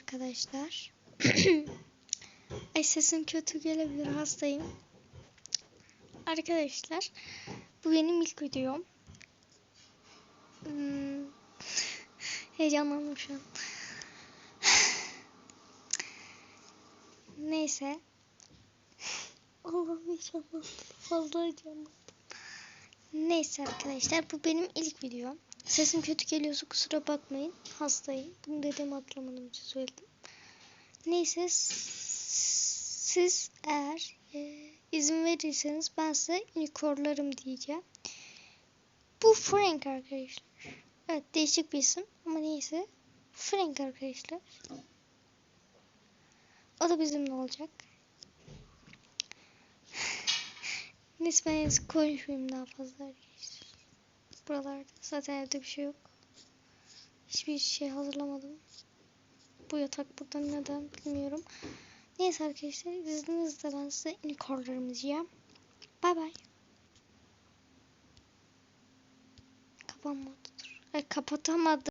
arkadaşlar. Ay sesim kötü gelebilir hastayım. Arkadaşlar bu benim ilk videom. Hmm, heyecanlandım şu an. Neyse. Allah'ım heyecanlandım. Fazla heyecanlandım. Neyse arkadaşlar bu benim ilk videom. Sesim kötü geliyorsa kusura bakmayın. Hastayım. Bunu dediğimi hatırlamadığım için söyledim. Neyse siz eğer e, izin verirseniz ben size unicornlarım diyeceğim. Bu Frank arkadaşlar. Evet değişik bir isim ama neyse. Frank arkadaşlar. O da bizimle olacak. İyisi konuşmayayım daha fazla. Buralarda zaten evde bir şey yok. Hiçbir şey hazırlamadım. Bu yatak burada neden bilmiyorum. Neyse arkadaşlar izninizle ben size unicornlarımı diyeceğim. Bay bay. Kapanmadı. Ay, kapatamadım.